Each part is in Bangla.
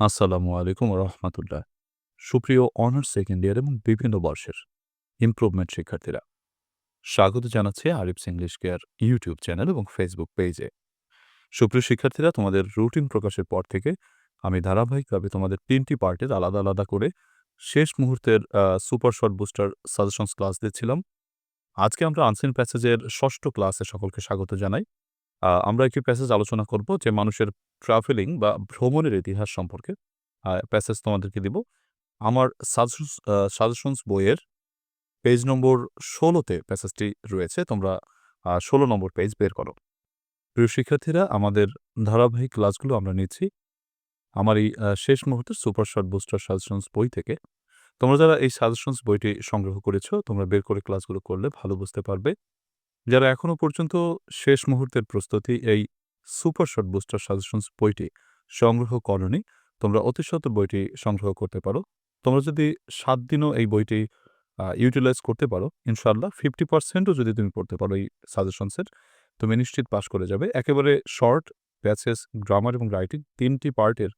আসসালামু আলাইকুম রহমতুল্লাহ। সুপ্রিয় অনার্স সেকেন্ড ইয়ার এবং বিভিন্ন বর্ষের ইমপ্রুভমেন্ট শিক্ষার্থীরা, স্বাগত জানাচ্ছে Arif's English care YouTube channel এবং ফেসবুক পেজে সুপ্রিয় শিক্ষার্থীরা, তোমাদের রুটিন প্রকাশের পর থেকে আমি ধারাবাহিকভাবে তোমাদের তিনটি পার্টের আলাদা আলাদা করে শেষ মুহূর্তের super short booster suggestions class দিচ্ছিলাম। আজকে আমরা আনসিন প্যাসেজের ষষ্ঠ ক্লাসে সকলকে স্বাগত জানাই। আমরা একটি প্যাসেজ আলোচনা করব যে মানুষের ট্রাভেলিং বা ভ্রমণের ইতিহাস সম্পর্কে। প্যাসেজ তোমাদেরকে দিব। আমার সাজেশনস বইয়ের পেজ নম্বর ষোলোতে প্যাসেজটি রয়েছে। তোমরা ষোলো নম্বর পেজ বের করো। প্রিয় শিক্ষার্থীরা, আমাদের ধারাবাহিক ক্লাসগুলো আমরা নিচ্ছি। আমার এই শেষ মুহূর্তের সুপার শর্ট বুস্টার সাজেশনস বই থেকে। তোমরা যারা এই সাজেশনস বইটি সংগ্রহ করেছ, তোমরা বের করে ক্লাসগুলো করলে ভালো বুঝতে পারবে। যারা এখনও পর্যন্ত শেষ মুহূর্তের প্রস্তুতি এই সুপার শর্ট বুস্টার সাজেশনস বইটি সংগ্রহ করনি, তোমরা অতিশত বইটি সংগ্রহ করতে পারো। তোমরা যদি সাত দিনও এই বইটি ইউটিলাইজ করতে পারো ইনশাল্লাহ ফিফটি পার্সেন্টও যদি তুমি পড়তে পারো এই সাজেশনসের, তুমি নিশ্চিত পাশ করে যাবে। একেবারে শর্ট প্যাসেজ গ্রামার এবং রাইটিং তিনটি পার্টের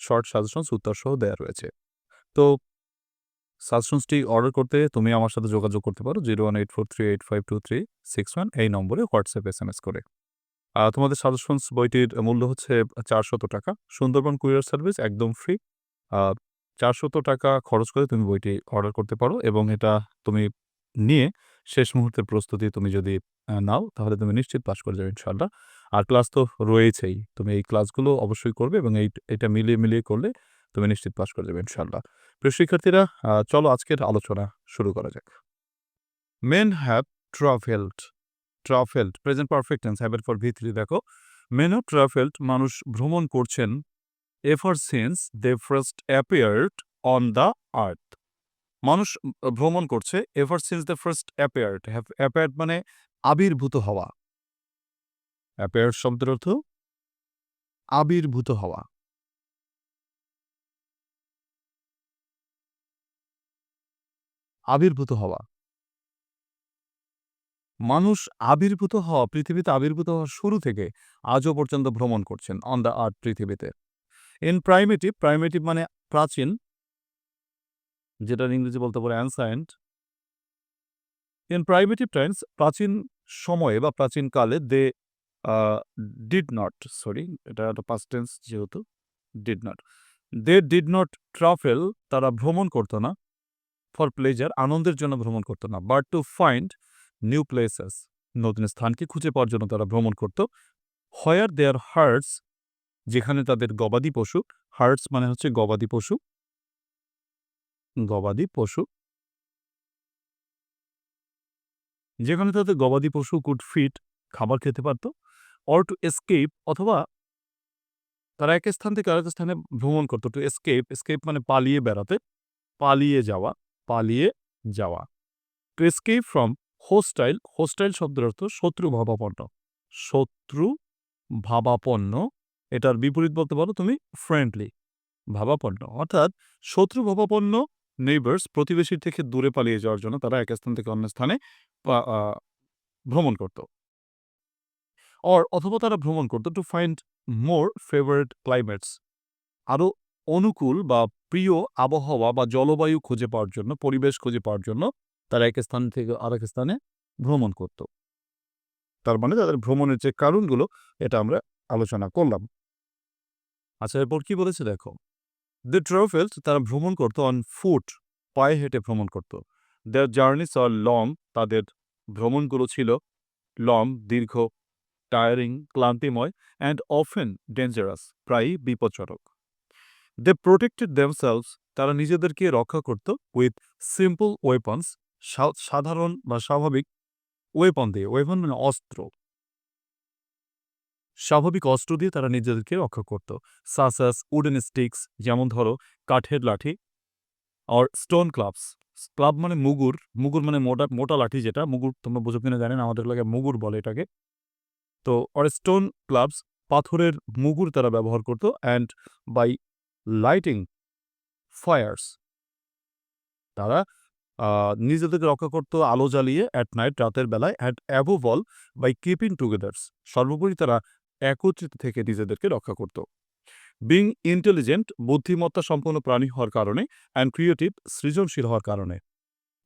শর্ট সাজেশনস উত্তরসহ দেওয়া রয়েছে। তো সাজেশনসটি অর্ডার করতে তুমি আমার সাথে যোগাযোগ করতে পারো zero one eight four three eight five two three six one এই নম্বরে হোয়াটসঅ্যাপ এস এম এস করে তোমাদের সাজেশনস বইটির মূল্য হচ্ছে চারশত টাকা। সুন্দরবন কুরিয়ার সার্ভিস একদম ফ্রি চারশত টাকা খরচ করে তুমি বইটি অর্ডার করতে পারো এবং এটা তুমি নিয়ে শেষ মুহূর্তের প্রস্তুতি তুমি যদি নাও তাহলে তুমি নিশ্চিত পাশ করে যাবে ইনশাল্লাহ আর ক্লাস তো রয়েছেই। তুমি এই ক্লাসগুলো অবশ্যই করবে এবং এই, এটা মিলিয়ে মিলিয়ে করলে তুমি নিশ্চিত পাশ করে যাবে ইনশাল্লাহ প্রিয় শিক্ষার্থীরা চলো আজকের আলোচনা শুরু করা যাক। Men have travelled travelled present perfect tense have for V three দেখো। মেন হ্যাভ ট্রাভেলড মানুষ ভ্রমণ করছেন ever since they first appeared on the earth মানুষ ভ্রমণ করছে ever since the first appeared appeared মানে আবির্ভূত হওয়া। অ্যাপিয়ার্ড শব্দের অর্থ আবির্ভূত হওয়া। আবির্ভূত হওয়া। মানুষ আবির্ভূত হওয়া, পৃথিবীতে আবির্ভূত হওয়ার শুরু থেকে আজও পর্যন্ত ভ্রমণ করছেন অন দ্য আর্থ পৃথিবীতে। ইন প্রাইমেটিভ প্রাইমেটিভ মানে প্রাচীন যেটা ইংরেজি বলতে পারে অ্যানসায়েন্ট ইন প্রাইমেটিভ টাইমস প্রাচীন সময়ে বা প্রাচীন কালে দে ডিড নট সরি এটা একটা পাস্ট টেন্স যেহেতু did not they did not travel তারা ভ্রমণ করতো না। ফর প্লেজার আনন্দের জন্য ভ্রমণ করতো না। But to find new places নতুন স্থানকে খুঁজে পাওয়ার জন্য তারা ভ্রমণ করত। হয়ার দেয়ার হার্টস যেখানে তাদের গবাদি পশু হার্টস মানে হচ্ছে গবাদি পশু। গবাদি পশু। যেখানে তাদের গবাদি পশু কুড ফিট খাবার খেতে পারত। অর টু এসকেপ অথবা তারা এক স্থান থেকে আরেক স্থানে ভ্রমণ করতো। টু এসকেপ এসকেপ মানে পালিয়ে বেড়াতে, পালিয়ে যাওয়া। পালিয়ে যাওয়া। To escape from hostile hostile শব্দের অর্থ শত্রু ভাবাপন্ন। শত্রু ভাবাপন্ন, এটার বিপরীত বলতে পারো তুমি ফ্রেন্ডলি ভাবাপন্ন। অর্থাৎ শত্রু ভাবাপন্ন নেইবার্স প্রতিবেশীর থেকে দূরে পালিয়ে যাওয়ার জন্য তারা এক স্থান থেকে অন্য স্থানে ভ্রমণ করত। অর অথবা তারা ভ্রমণ করত to find more favourite climates আরও অনুকূল বা প্রিয় আবহাওয়া বা জলবায়ু খুঁজে পাওয়ার জন্য, পরিবেশ খুঁজে পাওয়ার জন্য তারা এক স্থান থেকে আরেক স্থানে ভ্রমণ করত। তার মানে তাদের ভ্রমণের যে কারণগুলো, এটা আমরা আলোচনা করলাম। আচ্ছা এরপর কি বলেছে দেখো? দ্য ট্রাভেলস তারা ভ্রমণ করতো অন ফুট পায়ে হেঁটে ভ্রমণ করত। দেয়ার জার্নিস আর লং তাদের ভ্রমণগুলো ছিল লং দীর্ঘ টায়ারিং ক্লান্তিময় অ্যান্ড অফেন ডেঞ্জারাস প্রায়ই বিপজ্জনক। দে প্রোটেক্টেড দেমসেলস তারা নিজেদেরকে রক্ষা করত উইথ সিম্পল ওয়েপন্স সাধারণ বা স্বাভাবিক ওয়েপন দিয়ে। ওয়েপন মানে অস্ত্র। স্বাভাবিক অস্ত্র দিয়ে তারা নিজেদেরকে রক্ষা করত। সাসাস উডেন স্টিক্স যেমন ধরো কাঠের লাঠি আর স্টোন ক্লাবস ক্লাব মানে মুগুর মুগুর মানে মোটা মোটা লাঠি যেটা, মুগুর তোমরা বুঝো কিনা জানেন আমাদের লাগে মুগুর বলে এটাকে। তো আর স্টোন ক্লাবস পাথরের মুগুর তারা ব্যবহার করত অ্যান্ড বাই লাইটিং ফায়ার্স তারা নিজেদেরকে রক্ষা করত আলো জ্বালিয়ে অ্যাট নাইট রাতের বেলায় at above all by keeping togethers সর্বোপরি তারা একত্রিত থেকে নিজেদেরকে রক্ষা করত। বিং ইন্টেলিজেন্ট বুদ্ধিমত্তা সম্পন্ন প্রাণী হওয়ার কারণে অ্যান্ড ক্রিয়েটিভ সৃজনশীল হওয়ার কারণে।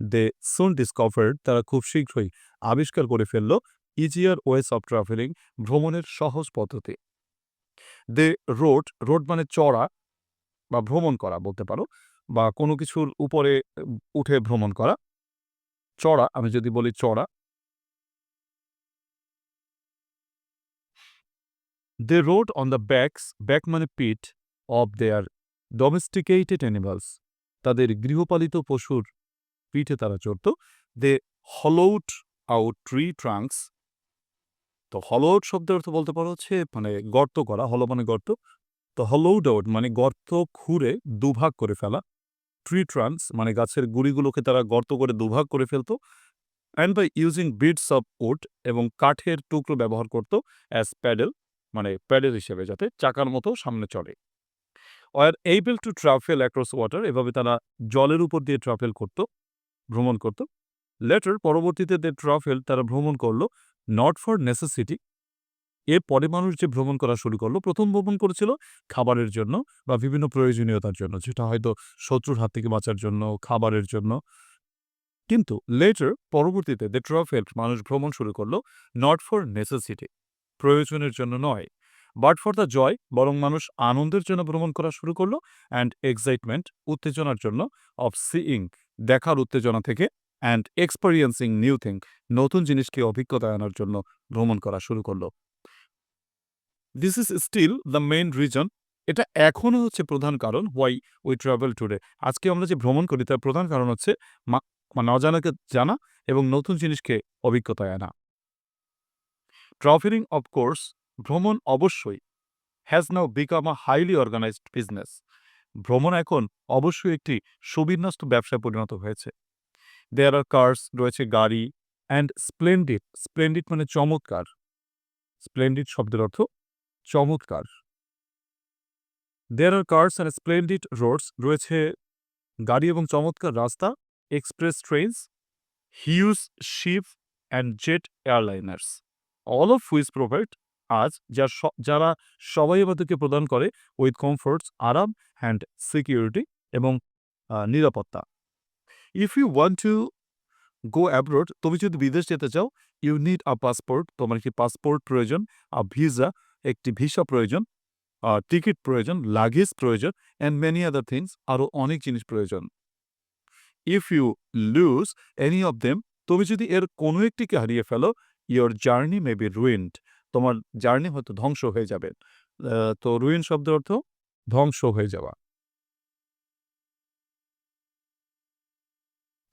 দে সুন ডিসকভার্ড তারা খুব শীঘ্রই আবিষ্কার করে ফেলল ইজিয়ার ওয়েস অফ ট্রাভেলিং ভ্রমণের সহজ পদ্ধতি। দে রোড রোড মানে চড়া বা ভ্রমণ করা বলতে পারো বা কোনো কিছুর উপরে উঠে ভ্রমণ করা। চড়া, আমি যদি বলি চড়া। They rode on the backs back মানে পিঠ অফ দেয়ার ডোমেস্টিকেটেড অ্যানিমালস তাদের গৃহপালিত পশুর পিঠে তারা চড়ত। They hollowed out tree trunks তো হলোড শব্দের অর্থ বলতে পারো হচ্ছে মানে গর্ত করা, হলো মানে গর্ত। তো হলোড মানে গর্ত খুঁড়ে দুভাগ করে ফেলা। ট্রি ট্রান্স মানে গাছের গুড়িগুলোকে তারা গর্ত করে দুভাগ করে ফেলতো। And by using bits of wood এবং কাঠের টুকরো ব্যবহার করত অ্যাজ প্যাডেল মানে প্যাডেল হিসেবে, যাতে চাকার মতো সামনে চলে। Were able to travel across water এভাবে তারা জলের উপর দিয়ে ট্রাভেল করত, ভ্রমণ করত। লেটার পরবর্তীতে দে ট্রাভেল তারা ভ্রমণ করল নট ফর নেসেসিটি এর পরে মানুষ যে ভ্রমণ করা শুরু করল, প্রথম ভ্রমণ করেছিল খাবারের জন্য বা বিভিন্ন প্রয়োজনীয়তার জন্য। যেটা হয়তো শত্রুর হাত থেকে বাঁচার জন্য, খাবারের জন্য। কিন্তু লেটার পরবর্তীতে দে ট্রাভেল মানুষ ভ্রমণ শুরু করল নট ফর নেসেসিটি প্রয়োজনের জন্য নয় বাট ফর দ্য জয় বরং মানুষ আনন্দের জন্য ভ্রমণ করা শুরু করল অ্যান্ড এক্সাইটমেন্ট উত্তেজনার জন্য অফ সিইং দেখার উত্তেজনা থেকে অ্যান্ড এক্সপেরিয়েন্সিং নিউ থিং নতুন জিনিসকে অভিজ্ঞতা আনার জন্য ভ্রমণ করা শুরু করল। This is still the main reason এটা এখনও হচ্ছে প্রধান কারণ হোয়াই উই ট্রাভেল টুডে আজকে আমরা যে ভ্রমণ করি, তার প্রধান কারণ হচ্ছে মানে অজানাকে জানা এবং নতুন জিনিসকে অভিজ্ঞতায় আনা। ট্রাভেলিং অফ কোর্স ভ্রমণ অবশ্যই has now become a highly organised business ভ্রমণ এখন অবশ্যই একটি সুবিন্যস্ত ব্যবসায় পরিণত হয়েছে। দেয়ার আর কার্স রয়েছে গাড়ি অ্যান্ড স্প্লেন্ডিড স্প্লেন্ডিড মানে চমৎকার। স্প্লেন্ডিড শব্দের অর্থ চমৎকার। There are cars and splendid roads রয়েছে গাড়ি এবং চমৎকার রাস্তা express trains huge ship and jet airliners all of which provide us যা স- যারা সবাই আমাদেরকে প্রদান করে উইথ কমফোর্টস আরাম অ্যান্ড সিকিউরিটি এবং নিরাপত্তা। If you want to go abroad তুমি যদি বিদেশ যেতে চাও ইউ নিড আ পাসপোর্ট তোমার একটি পাসপোর্ট প্রয়োজন? আ ভিসা একটি ভিসা প্রয়োজন টিকিট প্রয়োজন, লাগেজ প্রয়োজন অ্যান্ড মেনি আদার থিংস আরও অনেক জিনিস প্রয়োজন। If you lose any of them তুমি যদি এর কোনো একটিকে হারিয়ে ফেলো your journey may be ruined তোমার জার্নি হয়তো ধ্বংস হয়ে যাবে। তো রুইন শব্দের অর্থ ধ্বংস হয়ে যাওয়া।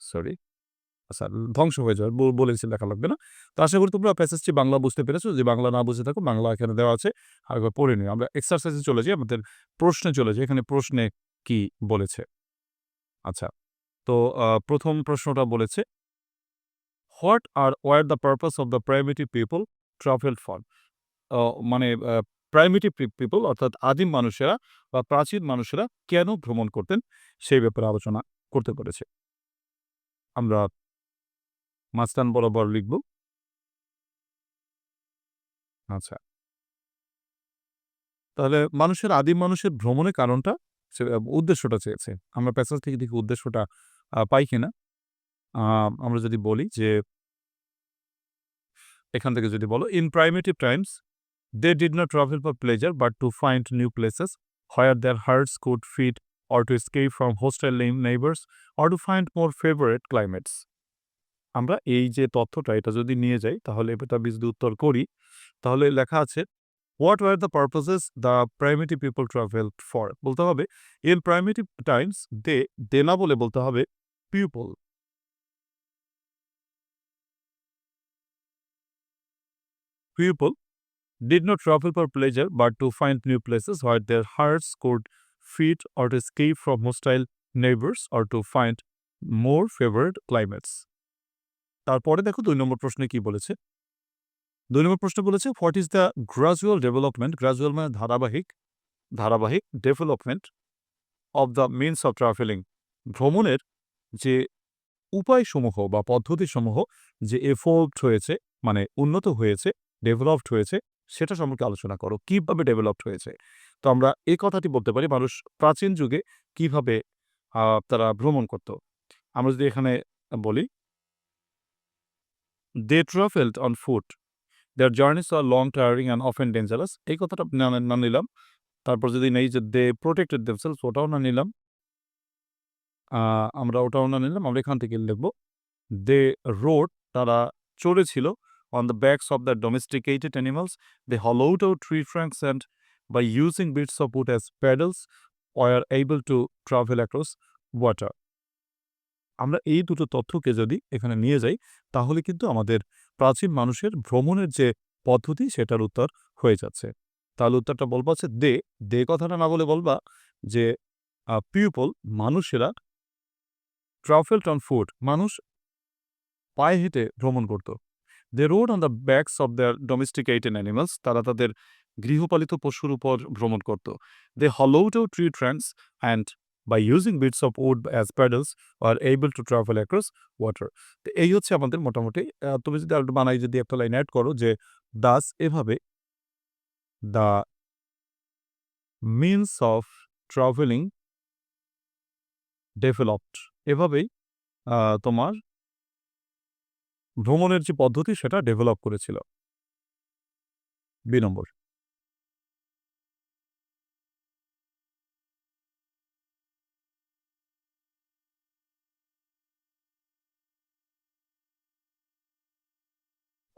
সরি আচ্ছা ধ্বংস হয়ে বল- বলেছি লেখা লাগবে না? তো আশা করি তোমরা প্যাসেজটি বাংলা বুঝতে পেরেছ, যে বাংলা না বুঝে থাকো বাংলা এখানে দেওয়া আছে, আর একবার পড়ে নিই আমরা এক্সারসাইজে চলে যাই, আমাদের প্রশ্নে চলে যাই, এখানে প্রশ্নে কি বলেছে? আচ্ছা তো প্রথম প্রশ্নটা বলেছে what are were the purpose of the primitive people travel for মানে প্রাইমেটিভ পিপল অর্থাৎ আদিম মানুষেরা বা প্রাচীন মানুষেরা কেন ভ্রমণ করতেন, সেই ব্যাপারে আলোচনা করতে পেরেছে। আমরা মাঝখান বরাবর লিখব। আচ্ছা। তাহলে মানুষের আদিম মানুষের ভ্রমণের কারণটা উদ্দেশ্যটা চেয়েছে। আমরা প্যাসেজ থেকে দেখি উদ্দেশ্যটা পাই কিনা। আমরা যদি বলি যে, এখান থেকে যদি বলো in primitive times they did not travel for pleasure but to find new places where their herds could fit or to escape from hostile neighbours or to find more favourite climates আমরা এই যে তথ্যটা এটা যদি নিয়ে যাই, তাহলে এটা বিশদ উত্তর করি, তাহলে লেখা আছে what are the purposes the primitive people travel for বলতে হবে ইন প্রাইমেটি টাইমস দে দেনা বলে বলতে হবে people people did not travel for pleasure but to find new places what their herds could fit or escape from hostile neighbours or to find more favourite climates তারপরে দেখো দুই নম্বর প্রশ্নে কি বলেছে দুই নম্বর প্রশ্ন বলেছে what is the gradual development gradual মানে ধারাবাহিক ধারাবাহিক development of the means of travelling ভ্রমণের যে উপায়সমূহ বা পদ্ধতিসমূহ যে এফোল্ড হয়েছে মানে উন্নত হয়েছে ডেভেলপড হয়েছে, সেটা সম্পর্কে আলোচনা করো, কীভাবে ডেভেলপড হয়েছে তো আমরা এই কথাটি বলতে পারি, মানুষ প্রাচীন যুগে কীভাবে তারা ভ্রমণ করত। আমরা যদি এখানে বলি They traveled on foot. Their journeys were long, tiring and often dangerous. এই কথাটা না না নিলাম। তারপর যদি নেই যে they protected themselves ওটাও না নিলাম। আ আমরা ওটাও না নিলাম। আমরা এখান থেকে লিখব They rode তারা চড়েছিল on the backs of their domesticated animals. They hollowed out tree trunks and by using bits of wood as paddles were able to travel across water. আমরা এই দুটো তথ্যকে যদি এখানে নিয়ে যাই তাহলে কিন্তু আমাদের প্রাচীন মানুষের ভ্রমণের যে পদ্ধতি সেটার উত্তর হয়ে যাচ্ছে। তাহলে উত্তরটা বলবা হচ্ছে দে, দে কথাটা না বলে বলবা যে আ পিপল মানুষেরা ট্রাভেলড অন ফুট মানুষ পায়ে হেঁটে ভ্রমণ করত। They rode on the backs of their domesticated animals তারা তাদের গৃহপালিত পশুর উপর ভ্রমণ করত। They hollowed tree tree trunks বা using bits of wood as paddles are able to travel across water তো এই হচ্ছে আমাদের মোটামুটি তুমি যদি আর বানাই যদি একটা লাইন অ্যাড করো যে দাস এভাবে the means of travelling developed এভাবেই তোমার ভ্রমণের যে পদ্ধতি সেটা ডেভেলপ করেছিল। B number.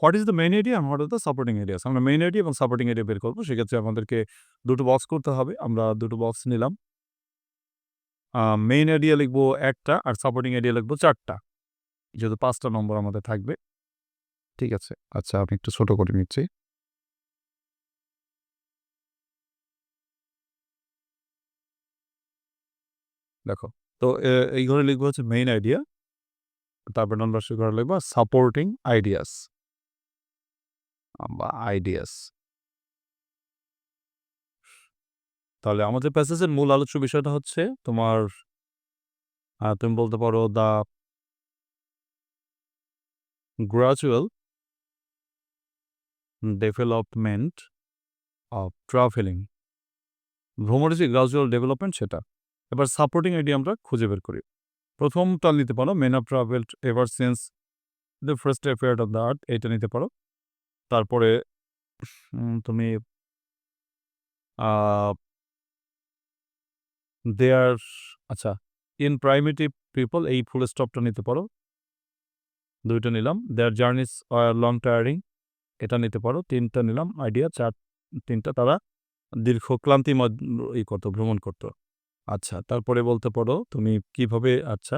What is the main idea and what are the supporting areas? আমরা মেইন আইডিয়া এবং সাপোর্টিং এরিয়া বের করব সেক্ষেত্রে আমাদেরকে দুটো বক্স করতে হবে। আমরা দুটো বক্স নিলাম। মেইন আইডিয়া লিখব একটা আর সাপোর্টিং আইডিয়া লিখব চারটা যেহেতু পাঁচটা নম্বর আমাদের থাকবে। ঠিক আছে। আচ্ছা আমি একটু ছোট করে নিচ্ছি। দেখো। তো এই ঘরে লিখব হচ্ছে মেইন আইডিয়া। তারপর নন ঘরে লিখব সাপোর্টিং আইডিয়াস। আইডিয়াস। তাহলে আমাদের প্যাসেজের মূল আলোচ্য বিষয়টা হচ্ছে তোমার তুমি বলতে পারো the gradual development of travelling ভ্রমণের যে গ্রাজুয়াল ডেভেলপমেন্ট সেটা। এবার সাপোর্টিং আইডিয়া আমরা খুঁজে বের করি। প্রথমটা নিতে পারো men of travel ever since the first appeared of the earth, এইটা নিতে পারো। তারপরে তুমি they আচ্ছা ইন primitive পিপল এই ফুল স্টপটা নিতে পারো। ২ টা নিলাম। their journeys were long tiring এটা নিতে পারো। তিনটা নিলাম আইডিয়া ৪ ৩ টা তারা দীর্ঘ ক্লান্তিময় ই করত, ভ্রমণ করত। আচ্ছা তারপরে বলতে পারো, তুমি কীভাবে আচ্ছা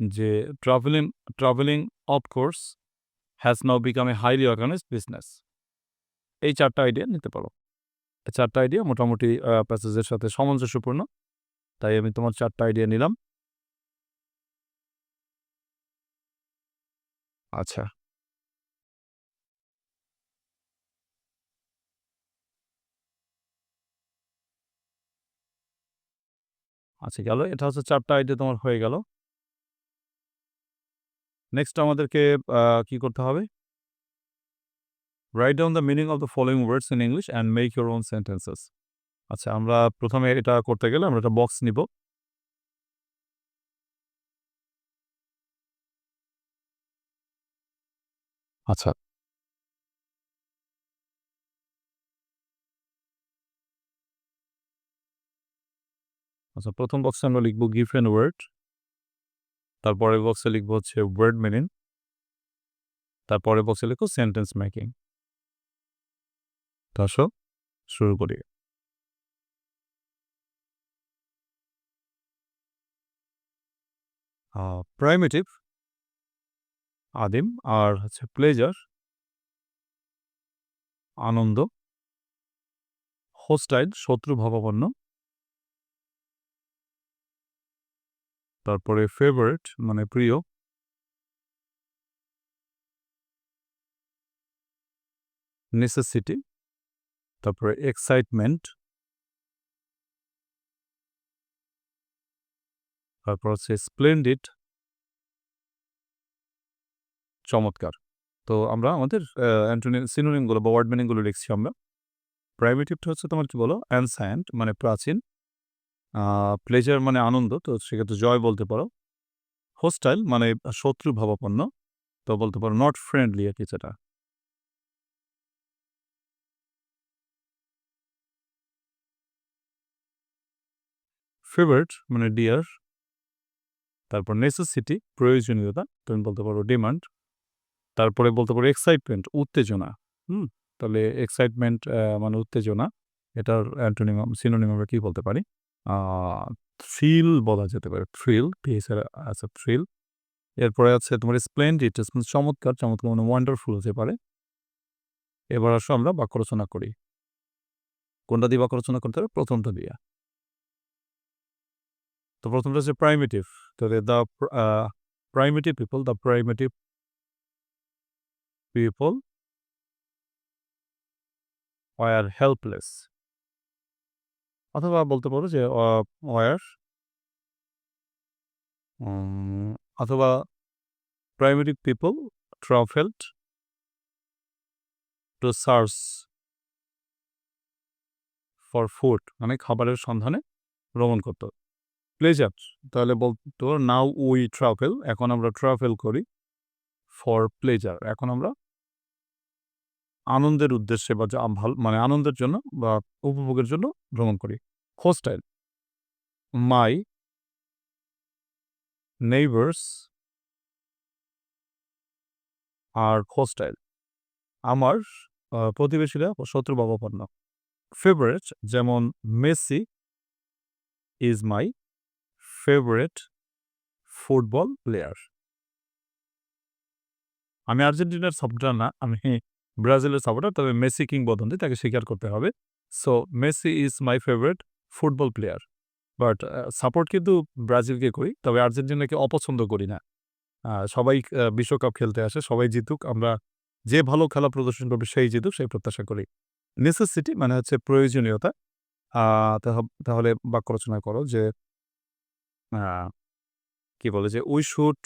যে travelling travelling of course has now become a highly organized business এই চারটা আইডিয়া নিতে পারো। ৪ আইডিয়া মোটামুটি প্যাসেজের সাথে সামঞ্জস্যপূর্ণ। তাই আমি তোমার চারটা আইডিয়া নিলাম। আচ্ছা। আচ্ছা গেল। এটা হচ্ছে চারটা আইডিয়া তোমার হয়ে গেল। নেক্সট আমাদেরকে কি করতে হবে? Write down the meaning of the following words in English and make your own sentences আচ্ছা আমরা প্রথমে এটা করতে গেলে আমরা একটা বক্স নিব। আচ্ছা। আচ্ছা প্রথম বক্সে আমরা লিখব গিফট অ্যান্ড ওয়ার্ড তারপরের বক্সে লিখব হচ্ছে word meaning তারপরের বক্সে লিখব সেন্টেন্স মেকিং। তো আসো, শুরু করি। প্রাইমেটিভ আদিম, আর হচ্ছে প্লেজার আনন্দ হোস্টাইল শত্রু তারপরে ফেভারিট মানে প্রিয় নেসেসিটি তারপরে এক্সাইটমেন্ট তারপর হচ্ছে স্প্লেন্ডিড চমৎকার। তো আমরা আমাদের অ্যান্টোনি বা ওয়ার্ড মিনিংগুলো লিখছি আমরা। প্রাইমেটিভটা হচ্ছে তোমার কি বলো? অ্যানসায়েন্ট মানে প্রাচীন। প্লেজার মানে আনন্দ। তো সেক্ষেত্রে জয় বলতে পারো। হোস্টাইল মানে শত্রু ভাবাপন্ন। তো বলতে পারো নট ফ্রেন্ডলি আরকি যেটা। ফেভারিট মানে ডিয়ার। তারপর নেসেসিটি প্রয়োজনীয়তা। তুমি বলতে পারো ডিমান্ড। তারপরে বলতে পারো এক্সাইটমেন্ট উত্তেজনা। হুম? তাহলে এক্সাইটমেন্ট মানে উত্তেজনা। এটার অ্যান্টোনিম সিনোনিম আমরা কি বলতে পারি? থ্রিল বলা যেতে পারে। থ্রিল টিএস এর আছে থ্রিল। এরপরে আছে তোমার স্প্লেন্ডিড চমৎকার, চমৎকার মানে ওয়ান্ডারফুল হতে পারে। এবার আসো আমরা বাক্য রচনা করি। কোনটা দিয়ে বাক্য রচনা করতে হবে? প্রথমটা দিয়ে। তো প্রথমটা হচ্ছে প্রাইমেটিভ। তাহলে the primitive people, the primitive people were helpless. অথবা বলতে পারো যে ওয়ার অথবা primary people travelled to search for food মানে খাবারের সন্ধানে ভ্রমণ করত। প্লেজার তাহলে বলতো নাও উই ট্রাভেল এখন আমরা ট্রাভেল করি ফর প্লেজার এখন আমরা আনন্দের উদ্দেশ্যে বা ভালো মানে আনন্দের জন্য বা উপভোগের জন্য ভ্রমণ করি। Hostile my neighbours are hostile আমার প্রতিবেশীরা শত্রু ভাবাপন্ন। ফেভারেট যেমন Messi is my favourite football player. আমি আর্জেন্টিনার সাপোর্টার না। আমি ব্রাজিলের সাপোর্টার। তবে মেসি কিংবদন্তি, তাকে স্বীকার করতে হবে। So Messi is my favourite football player. But support কিন্তু ব্রাজিলকে করি। তবে আর্জেন্টিনাকে অপছন্দ করি না। সবাই বিশ্বকাপ খেলতে আসে। সবাই জিতুক। আমরা যে ভালো খেলা প্রদর্শন করবে, সেই জিতুক, সেই প্রত্যাশা করি। নেসেসিটি মানে হচ্ছে প্রয়োজনীয়তা। তাহলে বাক্য রচনা করো যে কি বলে যে we should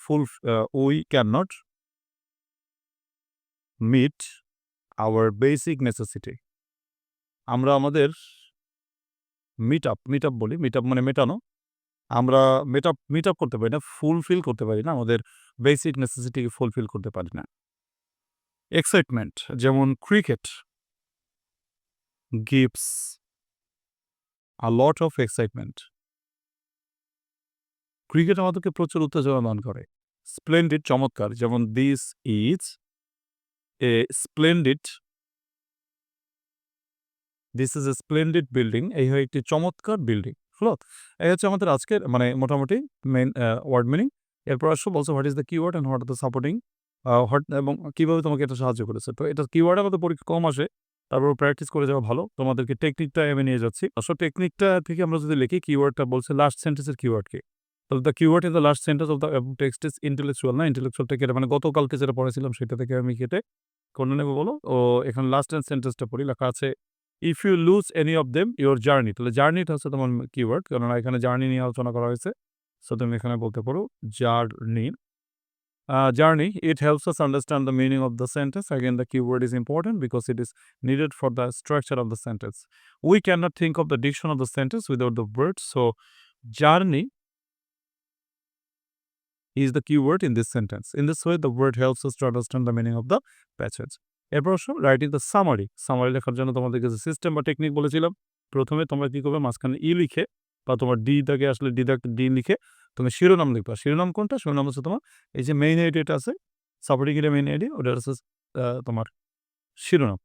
full we can not meet our basic necessity. আমরা আমাদের মিট আপ, মিট আপ বলি। মিট আপ মানে মেটানো। আমরা মিট আপ মিট আপ করতে পারি না। ফুলফিল করতে পারি না। আমাদের বেসিক নেসেসিটি ফুলফিল করতে পারি না। এক্সাইটমেন্ট যেমন cricket gives a lot of excitement cricket আমাদেরকে প্রচুর উত্তেজনা দান করে। স্প্লেন্ডিড চমৎকার যেমন this is a splendid this is a splendid building এই হয় একটি চমৎকার বিল্ডিং। হলো? এই হচ্ছে আমাদের আজকের মানে মোটামুটি মেইন আ ওয়ার্ড মিনিং। এরপর আসো, বলছে what is the keyword and what are the supporting what এবং কীভাবে তোমাকে এটা সাহায্য করেছে। তো এটা কিওয়ার্ড আমাদের পরীক্ষা কম আসে। তারপর প্র্যাকটিস করে যাওয়া ভালো। তোমাদেরকে টেকনিকটা আমি নিয়ে যাচ্ছি। আসলে টেকনিকটা থেকে আমরা যদি লিখি কিওয়ার্ডটা বলছে লাস্ট সেন্টেন্সের কিওয়ার্ড কি? তাহলে the keyword in the last sentence of the text is intellectual না? ইন্টেলেকচুয়াল থেকে মানে গতকালকে যেটা পড়েছিলাম সেটা থেকে আমি কেটে কোনটা নেব বলো? ও এখানে লাস্ট এন্ড সেন্টেন্সটা পড়ি। লেখা আছে if you lose any of them your journey তাহলে জার্নিটা হচ্ছে তোমার কিওয়ার্ড। কেননা এখানে জার্নি নিয়ে আলোচনা করা হয়েছে। সো তুমি এখানে বলতে পারো journey. Journey it helps us understand the meaning of the sentence. Again, the keyword is important because it is needed for the structure of the sentence. We cannot think of the diction of the sentence without the word. So, journey is the keyword in this sentence. In this way, the word helps us to understand the meaning of the passage. এরপর আসো রাইটিং দ্য সামারি। সামারি লেখার জন্য তোমাদেরকে যে সিস্টেম বা টেকনিক বলেছিলাম, প্রথমে তোমরা কি করবে মাঝখানে ই লিখে বা তোমার ডি দাগে আসলে ডি দাগ ডি লিখে তুমি শিরোনাম লিখবা। শিরোনাম কোনটা? শিরোনাম হচ্ছে তোমার এই যে মেইন আইডিয়াটা আছে, সাপোর্টিং মেইন আইডিয়া ওটা হচ্ছে তোমার শিরোনাম।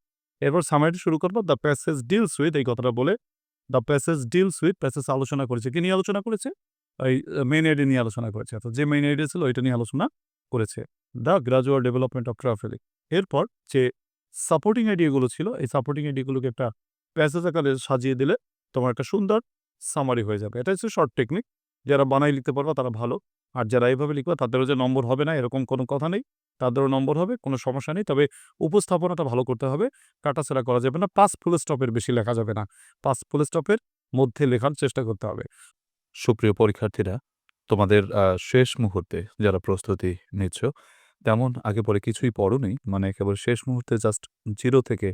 এরপর সামারিটা শুরু করবা দ্য প্যাসেজ ডিলস উইথ এই কথাটা বলে the passage deals with passage আলোচনা করেছে। কি নিয়ে আলোচনা করেছে? ওই মেইন আইডিয়া নিয়ে আলোচনা করেছে। তো যে মেইন আইডিয়া ছিল ওইটা নিয়ে আলোচনা করেছে। The gradual development of travelling. এরপর যে সাপোর্টিং আইডিয়াগুলো ছিল এই সাপোর্টিং আইডিয়াগুলোকে একটা প্যাসেজ আকারে সাজিয়ে দিলে তোমার একটা সুন্দর সামারি হয়ে যাবে। এটা হচ্ছে শর্ট টেকনিক। যারা বানাই লিখতে পারবা তারা ভালো। আর যারা এইভাবে লিখবা তাদেরও যে নম্বর হবে না এরকম কোনো কথা নেই। তাদেরও নম্বর হবে, কোনো সমস্যা নেই। তবে উপস্থাপনাটা ভালো করতে হবে। কাটাছেঁড়া করা যাবে না। ৫ ফুল স্টপের বেশি লেখা যাবে না। ৫ ফুল স্টপের মধ্যে লেখার চেষ্টা করতে হবে। সুপ্রিয় পরীক্ষার্থীরা, তোমাদের শেষ মুহূর্তে যারা প্রস্তুতি নিচ্ছ, তেমন আগে পরে কিছুই পড়োনি। মানে কেবল শেষ মুহূর্তে জাস্ট জিরো থেকে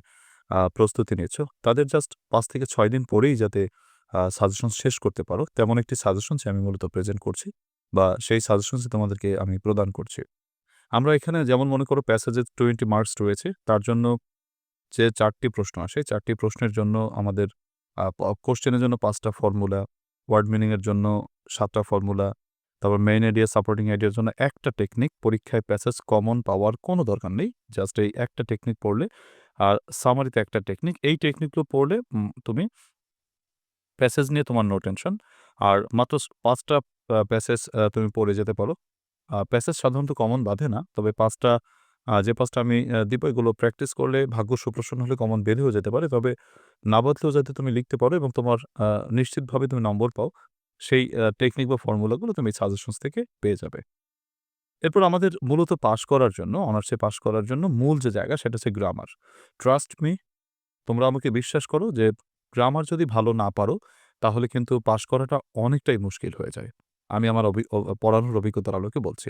প্রস্তুতি নিচ্ছ, তাদের জাস্ট পাঁচ থেকে ছয় দিন পরেই যাতে সাজেশন শেষ করতে পারো, তেমন একটি সাজেশনসই আমি মূলত প্রেজেন্ট করছি বা সেই সাজেশনসই তোমাদেরকে আমি প্রদান করছি। আমরা এখানে যেমন মনে করো প্যাসেজের 20 মার্কস রয়েছে, তার জন্য যে চারটি প্রশ্ন আসে, চারটি প্রশ্নের জন্য আমাদের কোশ্চেনের জন্য পাঁচটা ফর্মুলা, ওয়ার্ড মিনিংয়ের জন্য সাতটা ফর্মুলা, তারপর মেইন আইডিয়া, সাপোর্টিং আইডিয়ার জন্য একটা টেকনিক, পরীক্ষায় প্যাসেজ কমন পাওয়ার কোনো দরকার নেই। জাস্ট এই একটা টেকনিক পড়লে আর সামারিতে একটা টেকনিক। এই টেকনিকগুলো পড়লে তুমি প্যাসেজ নিয়ে তোমার নো টেনশন। আর মাত্র স ৫ টা আ প্যাসেজ তুমি পড়ে যেতে পারো। প্যাসেজ সাধারণত কমন বাধে না। তবে ৫ টা আ যে ৫ টা আমি দিব এগুলো প্র্যাকটিস করলে ভাগ্য সুপ্রসন্ন হলে কমন বেঁধেও যেতে পারে। তবে না বাধলেও যাতে তুমি লিখতে পারো এবং তোমার নিশ্চিতভাবে তুমি নম্বর পাও, সেই টেকনিক বা ফর্মুলাগুলো তুমি সাজেশনস থেকে পেয়ে যাবে। এরপর আমাদের মূলত পাস করার জন্য, অনার্সে পাস করার জন্য মূল যে জায়গা সেটা হচ্ছে গ্রামার। ট্রাস্ট মি তোমরা আমাকে বিশ্বাস করো যে গ্রামার যদি ভালো না পারো, তাহলে কিন্তু পাস করাটা অনেকটাই মুশকিল হয়ে যায়। আমি আমার পড়ানোর অভিজ্ঞতার আলোকে বলছি।